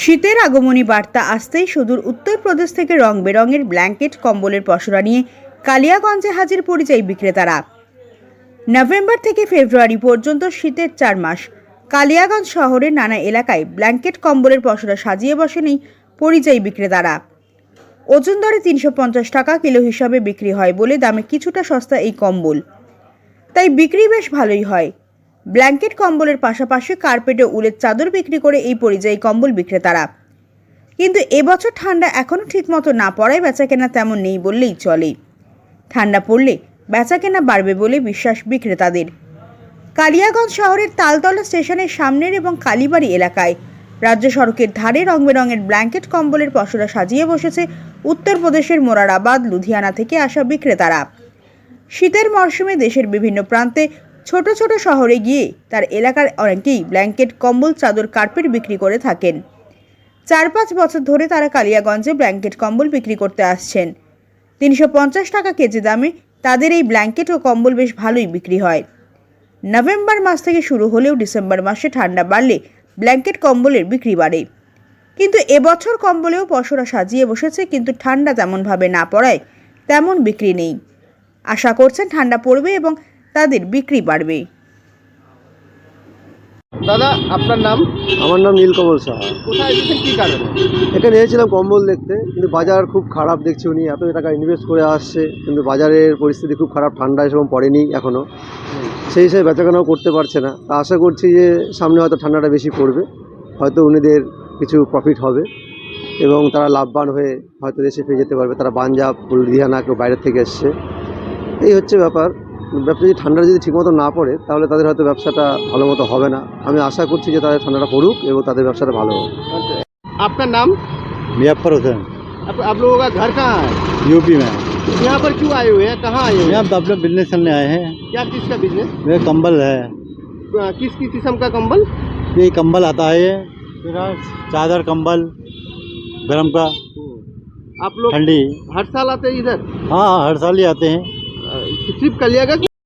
শীতের আগমনী বার্তা আসতেই সুদূর উত্তরপ্রদেশ থেকে রং বেরঙের ব্ল্যাঙ্কেট, কম্বলের পসরা নিয়ে কালিয়াগঞ্জে হাজির পরিযায়ী বিক্রেতারা। নভেম্বর থেকে ফেব্রুয়ারি পর্যন্ত শীতের চার মাস। কালিয়াগঞ্জ শহরের নানা এলাকায় ব্ল্যাঙ্কেট, কম্বলের পসরা সাজিয়ে বসেন এই পরিযায়ী বিক্রেতারা। ওজন দরে তিনশো পঞ্চাশ টাকা কিলো হিসাবে বিক্রি হয় বলে দামে কিছুটা সস্তা এই কম্বল। তাই বিক্রি বেশ ভালোই হয়। ব্ল্যাঙ্কেট কম্বলের পাশাপাশি কার্পেটে উলের চাদর বিক্রি করে এই পরিযায়ী কম্বল বিক্রেতারা। কিন্তু এবছর ঠান্ডা এখনও ঠিকমতো না পড়ায় বেচাকেনা তেমন নেই বললেই চলে। ঠান্ডা পড়লে বেচাকেনা বাড়বে বলে বিশ্বাস বিক্রেতাদের। কালিয়াগঞ্জ শহরের তালতলা স্টেশনের সামনের এবং কালীবাড়ি এলাকায় রাজ্য সড়কের ধারে রং বেরঙের ব্ল্যাঙ্কেট কম্বলের পসরা সাজিয়ে বসেছে উত্তরপ্রদেশের মোরারাবাদ, লুধিয়ানা থেকে আসা বিক্রেতারা। শীতের মরশুমে দেশের বিভিন্ন প্রান্তে ছোট ছোট শহরে গিয়ে তার এলাকার অনেকেই ব্ল্যাঙ্কেট, কম্বল, চাদর, কার্পেট বিক্রি করে থাকেন। চার পাঁচ বছর ধরে তারা কালিয়াগঞ্জে ব্ল্যাঙ্কেট, কম্বল বিক্রি করতে আসছেন। তিনশো পঞ্চাশ টাকা কেজি দামে তাদের এই ব্ল্যাঙ্কেট ও কম্বল বেশ ভালোই বিক্রি হয়। নভেম্বর মাস থেকে শুরু হলেও ডিসেম্বর মাসে ঠান্ডা বাড়লে ব্ল্যাঙ্কেট কম্বলের বিক্রি বাড়ে। কিন্তু এবছর কম্বলেও পসরা সাজিয়ে বসেছে, কিন্তু ঠান্ডা তেমনভাবে না পড়ায় তেমন বিক্রি নেই। আশা করছেন ঠান্ডা পড়বে এবং তাদের বিক্রি বাড়বে। দাদা আপনার নাম? আমার নাম নীলকমল সাহা। কোথায় এসেছেন? কি কারণে? এখানে এসেছিলাম কম্বল দেখতে কিন্তু বাজার খুব খারাপ দেখছি উনি এত টাকা ইনভেস্ট করে আসছে কিন্তু বাজারের পরিস্থিতি খুব খারাপ ঠান্ডা সেরকম পড়েনি এখনও সেই হিসেবে বেচাকেনাও করতে পারছে না। তা আশা করছি যে সামনে হয়তো ঠান্ডাটা বেশি পড়বে হয়তো উনিদের কিছু প্রফিট হবে এবং তারা লাভবান হয়ে হয়তো দেশে ফিরে যেতে পারবে। তারা পাঞ্জাব লুধিয়ানা কেউ বাইরের থেকে এসছে। এই হচ্ছে ব্যাপার। ব্যবসা যদি ঠান্ডা যদি ঠিকমতো না পড়ে তাহলে তাদের হয়তো ব্যবসাটা ভালো মতো হবে না আমি আশা করছি যে তাদের ঠান্ডাটা পড়ুক এবং তাদের ব্যবসাটা ভালো হবে आपका नाम मुजफ्फर हुसैन आप, आप लोगों का घर कहाँ है यूपी में यहाँ पर क्यों आए हुए हैं कहाँ आए हुए हैं यहाँ तो अपने बिजनेस करने आए हैं क्या चीज़ का बिजनेस वे कंबल है किस किस किस्म का कंबल ये कंबल आता है ये फिर चादर कंबल गर्म का आप लोग ठंडी हर साल आते हैं इधर हाँ हाँ हर साल ही आते हैं स्लिप कर लिया गया।